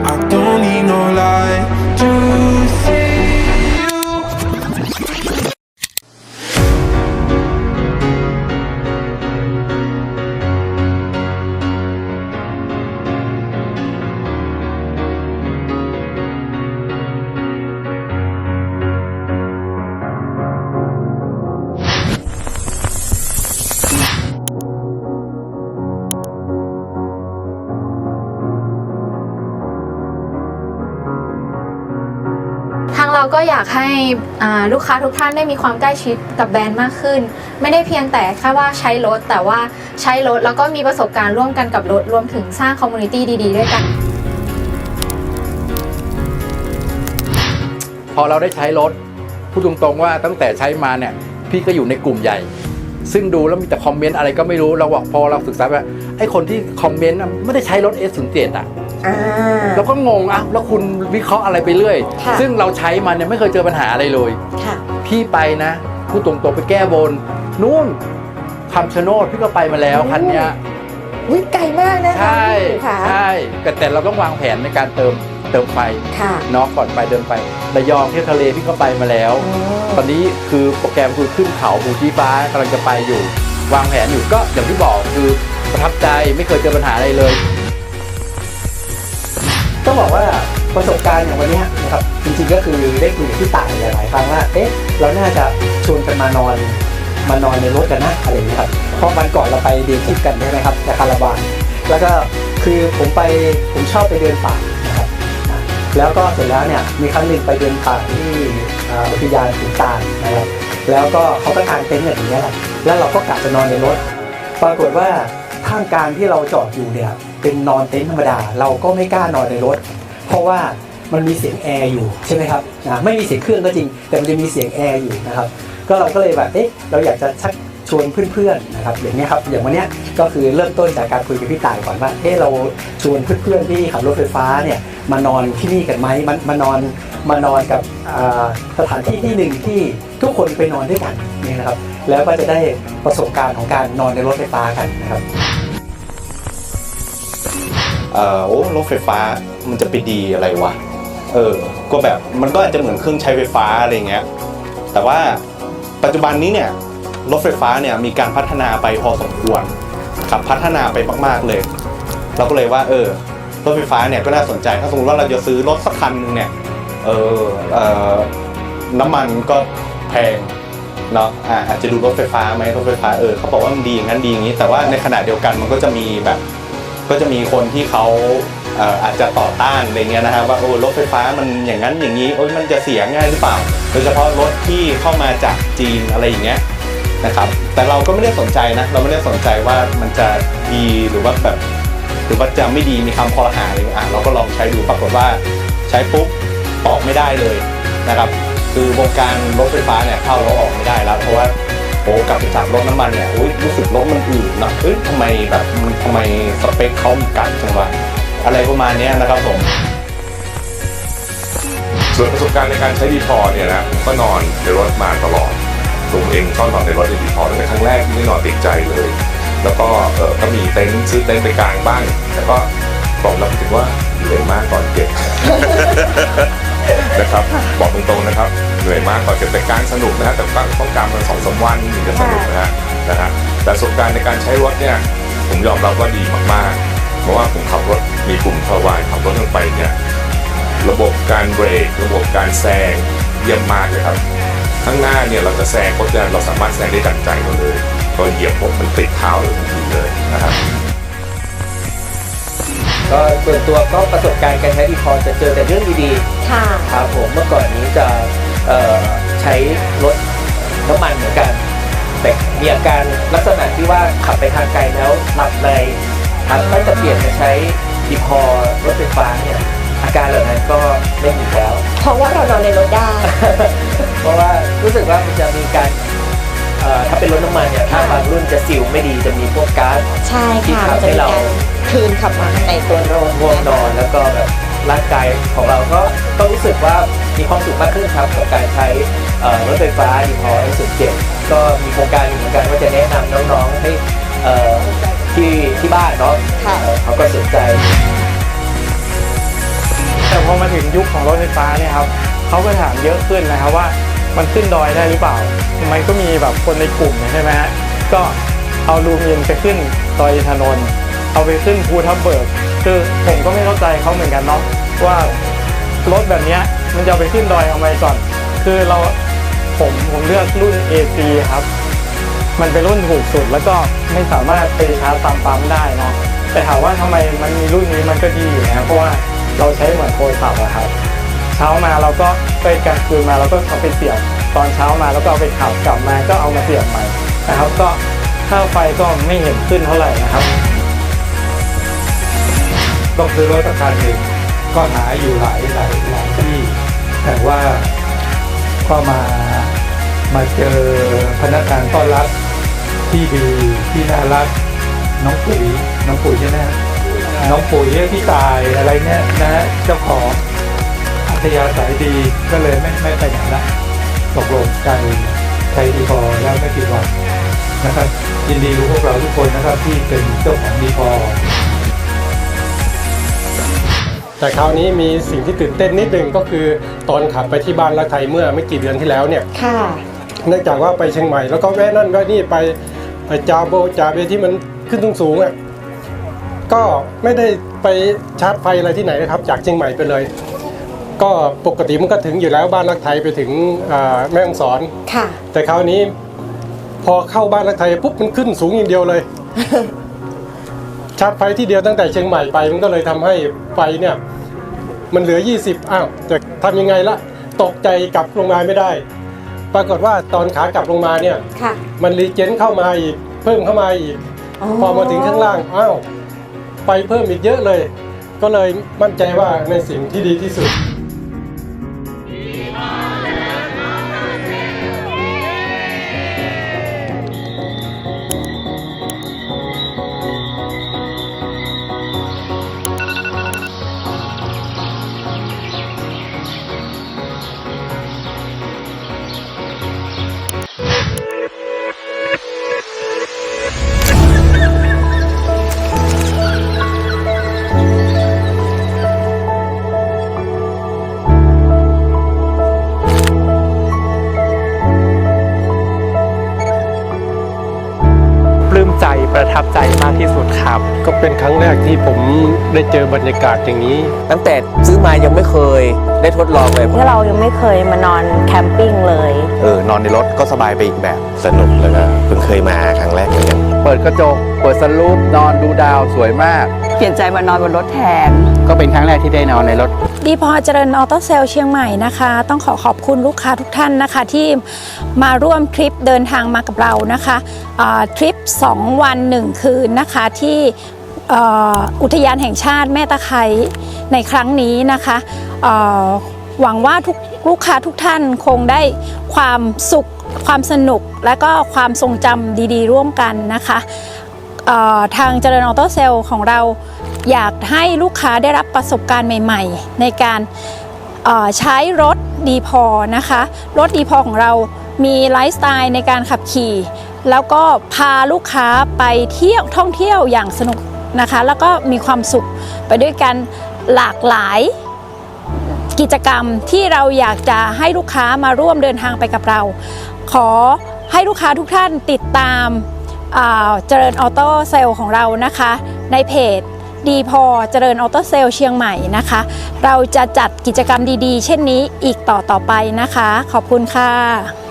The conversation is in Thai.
I อยากให้ลูกค้าทุกท่านได้มีความใกล้ชิดกับแบรนด์มากขึ้น ไม่ได้เพียงแต่แค่ว่าใช้รถ แต่ว่าใช้รถแล้วก็มีประสบการณ์ร่วมกันกับรถรวมถึงสร้างคอมมูนิตี้ดีๆ ด้วยกัน พอเราได้ใช้รถพูดตรงๆว่าตั้งแต่ใช้มาเนี่ยพี่ก็อยู่ในกลุ่มใหญ่ ซึ่งดูแล้วมีแต่คอมเมนต์อะไรก็ไม่รู้เราบอกพอเราศึกษาว่าไอ้คนที่คอมเมนต์ไม่ได้ใช้รถ S07 อะ อ่า เราก็งงอะแล้วคุณวิเคราะห์อะไรไปเรื่อย ค่ะ ซึ่งเราใช้มาเนี่ยไม่เคยเจอปัญหาอะไรเลย ค่ะ พี่ไปนะพูดตรงๆไปแก้บน นู่นคำชะโนดพี่ก็ไปมาแล้วคันเนี้ย วิไกลมากนะคะใช่พี่ค่ะ ใช่แต่แต่เราต้องวางแผนในการเติมเติมไฟค่ะเนาะก่อนไปเดินไประยองเที่ยวทะเลพี่ก็ไปมาแล้วตอนนี้คือโปรแกรมคือขึ้นเขาภูชีฟ้ากำลังจะไปอยู่ วางแผนอยู่ก็อย่างที่บอกคือประทับใจไม่เคยเจอปัญหาอะไรเลย ต้องบอกว่าประสบการณ์อย่างวันนี้นะครับจริงๆก็คือได้คุยกับพี่ต่ายหลายๆครั้งว่าเอ๊ะเราน่าจะชวนกันมานอนมานอนในรถกันนะอะไรอย่างเงี้ยครับเพราะวันก่อนเราไปเดททริปกันใช่ไหมครับจากคาราบานแล้วก็คือผมไปผมชอบไปเดินป่านะครับแล้วก็เสร็จแล้วเนี่ยมีครั้งหนึ่งไปเดินป่าที่อุทยานขุนตาลนะครับแล้วก็เขาก็กางเต็นท์อย่างนี้ยแหละแล้วเราก็กะจะนอนในรถ ปรากฏว่าท่ามกลางที่เราจอดอยู่เนี่ย เป็นนอนเต็นท์ธรรมดา เราก็ไม่กล้านอนในรถ เพราะว่ามันมีเสียงแอร์อยู่ใช่ไหมครับนะไม่มีเสียงเครื่องก็จริง แต่มันจะมีเสียงแอร์อยู่นะครับ ก็เราก็เลยแบบเอ๊ะเราอยากจะชักชวนเพื่อนๆนะครับอย่างนี้ครับอย่างวันนี้ก็คือเริ่มต้นจากการคุยกับพี่ต่ายก่อนว่าเอ๊ะเราชวนเพื่อนๆที่ขับรถไฟฟ้าเนี่ยมานอนที่นี่กันไหมมามานอนมานอนกับสถานที่ที่หนึ่งที่ทุกคนไปนอนด้วยกันนี่นะครับ แล้วก็จะได้ประสบการณ์ของการนอนในรถไฟฟ้ากันนะครับ โอ้รถไฟฟ้ามันจะไปดีอะไรวะเออก็แบบมันก็อาจจะเหมือนเครื่องใช้ไฟฟ้าอะไรเงี้ยแต่ว่าปัจจุบันนี้เนี่ยรถไฟฟ้าเนี่ยมีการพัฒนาไปพอสมควรครับพัฒนาไปมาก ๆเลย เราก็เลยว่าเออรถไฟฟ้าเนี่ยก็น่าสนใจถ้าสมมติว่าเราจะซื้อรถสักคันหนึงเนี่ยเออเออน้ำมันก็แพงเนาะอาจจะดูรถไฟฟ้าไหมรถไฟฟ้าเออเขาบอกว่ามันดีอย่างนั้นดีอย่างนี้ แต่ว่าในขณะเดียวกันมันก็จะมีแบบ ก็จะมีคนที่เขาเอออาจจะต่อต้านอะไรเงี้ยนะครับว่าโอ้รถไฟฟ้ามันอย่างนั้นอย่างนี้โอ้ยมันจะเสียง่ายหรือเปล่า โดยเฉพาะรถที่เข้ามาจากจีนอะไรอย่างเงี้ยนะครับแต่เราก็ไม่ได้สนใจนะเราไม่ได้สนใจว่ามันจะดีหรือว่าแบบหรือว่าจะไม่ดีมีคำคอรหาอะไรอะเราก็ลองใช้ดูปรากฏว่าใช้ปุ๊บออกไม่ได้เลยนะครับคือวงการรถไฟฟ้าเนี่ยเข้าแล้วออกไม่ได้แล้วเพราะว่า โอ้กลับไปจากรถน้ำมันเนี่ยอุ๊ยรู้สึกรถมันอืดนะเอ้ยทำไมแบบมันทำไมสเปคเขามีกันจังวะอะไรประมาณนี้นะครับผม ส่วนประสบการณ์ในการใช้ดีพอเนี่ยนะผมก็นอนในรถมาตลอดตัวเองก็นอนในรถในดีพอตั้งแต่ครั้งแรกที่ได้นอนติดใจเลย แล้วก็เออก็มีเต็นท์ซื้อเต็นท์ไปกลางบ้างแต่ก็บอกรับถึงว่าเหนื่อยมากตอนเก็บนะครับ บอกตรงๆนะครับ เหนื่อยมากตอนเก็บแต่กลางสนุกนะฮะแต่ก็ต้องการมาสองสามวันถึงจะสนุกนะฮะนะฮะแต่ประสบการณ์ในการใช้รถเนี่ยผมยอมรับว่าดีมากๆ เพราะว่าผมขับรถมีกลุ่มทวายขับรถลงไปเนี่ยระบบการเบรกระบบการแซงเยี่ยมมากเลยครับ ข้างหน้าเนี่ยเราจะแซงเพราะฉะนั้นเราสามารถแซงได้ดังใจเราเลยก็เหยียบผมมันติดเท้าเลยทันทีเลยนะครับก็ส่วนตัวก็ประสบการณ์การใช้ดีพอจะเจอแต่เรื่องดีค่ะๆครับผมเมื่อก่อนนี้จะเอ่อ ใช้รถน้ำมันเหมือนกัน แต่มีอาการลักษณะที่ว่าขับไปทางไกลแล้วหลับในครับถ้าจะเปลี่ยนมาใช้ดีพอรถไฟฟ้าเนี่ยอาการเหล่านั้นก็ไม่มีแล้ว เพราะว่าเรานอนในรถได้ เพราะว่ารู้สึกว่ามันจะมีการเอ่อถ้าเป็นรถน้ำมันเนี่ยถ้าบางรุ่นจะซิลไม่ดีจะมีพวกก๊าซใช่ที่ค่ะทำให้มันจะมีเราการคืนขับมาในตัวรถง่วงนอนแล้วก็แบบ ร่างกายของเราก็ก็รู้สึกว่ามีความสุขมากขึ้นครับกับการใช้เอ่อรถไฟฟ้าดีพอไอสุดเจ็ดก็มีโครงการอยู่เหมือนกันว่าจะแนะนำน้องๆให้เอ่อที่ที่บ้านเนาะค่ะเอ่อเขาก็สนใจถึงยุคของรถไฟฟ้าเนี่ยครับเขาก็ถามเยอะขึ้นนะครับว่ามันขึ้นดอยได้หรือเปล่า มันก็มีแบบคนในกลุ่มเนี่ยใช่ไหมฮะก็เอาลูมินไปขึ้นดอยอินทนนท์เอาไปขึ้นภูทับเบิก คือผมก็ไม่เข้าใจเขาเหมือนกันเนาะ ว่ารถแบบนี้มันจะไปขึ้นดอยเอาไว้ก่อนคือเราผมผมเลือกรุ่น AC ครับ มันเป็นรุ่นถูกสุดแล้วก็ไม่สามารถไปชาร์จตามปั๊มได้เนาะแต่ถามว่าทำไมมันมีรุ่นนี้มันก็ดีอยู่นะเพราะว่าเราใช้เหมือนโทรศัพท์อะครับ เช้ามาเราก็ไปกลางคืนมาเราก็เอาไปเสียบตอนเช้ามาแล้วก็เอาไปขับกลับมาก็เอามาเสียบใหม่นะครับ ก็ค่าไฟก็ไม่เห็นขึ้นเท่าไหร่นะครับต้องซื้อรถสักคันหนึ่ง ก็หาอยู่หลายหลายหลายที่ แต่ว่าก็มามาเจอพนักงานต้อนรับที่ดีที่น่ารัก น้องปุ๋ยน้องปุ๋ยใช่ไหมฮะน้องปุ๋ยพี่ตายอะไรเนี่ยนะฮะเจ้าของอัธยาศัยดีก็เลยไม่ไม่ไปไหนละตกลงใจใจดีพอแล้วไม่ผิดหวังนะครับยินดีกับพวกเราทุกคนนะครับที่เป็นเจ้าของดีพอ แต่คราวนี้มีสิ่งที่ตื่นเต้นนิดนึงก็คือตอนขับไปที่บ้านรักไทยเมื่อไม่กี่เดือนที่แล้วเนี่ยค่ะ เนื่องจากว่าไปเชียงใหม่แล้วก็แวะนั่นแวะนี่ไปไปจาโบจาเบที่มันขึ้นสูงๆอะก็ไม่ได้ไปชาร์จไฟอะไรที่ไหนนะครับ จากเชียงใหม่ไปเลย ก็ปกติมันก็ถึงอยู่แล้วบ้านรักไทยไปถึงอ่าแม่ฮ่องสอนค่ะ แต่คราวนี้พอเข้าบ้านรักไทยปุ๊บมันขึ้นสูงอย่างเดียวเลย ชาร์จไฟที่เดียวตั้งแต่เชียงใหม่ไป มันก็เลยทำให้ไฟเนี่ยมันเหลือ 20 อ้าวจะทำยังไงละตกใจกลับลงมาไม่ได้ ปรากฏว่าตอนขากลับลงมาเนี่ยค่ะมันรีเจนเข้ามาอีกเพิ่มเข้ามาอีก พอมาถึงข้างล่างอ้าวไฟเพิ่มอีกเยอะเลย ก็เลยมั่นใจว่าในสิ่งที่ดีที่สุด ก็เป็นครั้งแรกที่ผมได้เจอบรรยากาศอย่างนี้ ตั้งแต่ซื้อมายังไม่เคยได้ทดลองเลย ที่เรายังไม่เคยมานอนแคมปิ้งเลย เออนอนในรถก็สบายไปอีกแบบ สนุกแล้วก็เพิ่งเคยมาครั้งแรกเหมือนกันเปิดกระจก เปิดสลูปนอนดูดาวสวยมาก เปลี่ยนใจมานอนบนรถแทน ก็เป็นครั้งแรกที่ได้นอนในรถ ดีพอเจริญออโต้เซลเชียงใหม่นะคะ ต้องขอขอบคุณลูกค้าทุกท่านนะคะ ที่มาร่วมทริปเดินทางมากับเรานะคะอ่าทริป 2 วัน 1 คืนนะคะที่เอุทยานแห่งชาติแม่ตะไคร้ในครั้งนี้นะคะหวังว่าทุกลูกค้าทุกท่านคงได้ความสุขความสนุกและก็ความทรงจำดีๆ ร่วมกันนะคะทางเจริญออโต้เซลของเราอยากให้ลูกค้าได้รับประสบการณ์ใหม่ ๆ ในการใช้รถดีพอนะคะ รถดีพอของเรามีไลฟ์สไตล์ในการขับขี่ แล้วก็พาลูกค้าไปเที่ยวท่องเที่ยวอย่างสนุก นะคะ แล้วก็มีความสุขไปด้วยกันหลากหลายกิจกรรมที่เราอยากจะให้ลูกค้ามาร่วมเดินทางไปกับเรา ขอให้ลูกค้าทุกท่านติดตามเจริญออโต้เซลของเรานะคะ ในเพจดีพอเจริญออโต้เซลเชียงใหม่นะคะ เราจะจัดกิจกรรมดีๆ เช่นนี้อีกต่อต่อไปนะคะ ขอบคุณค่ะ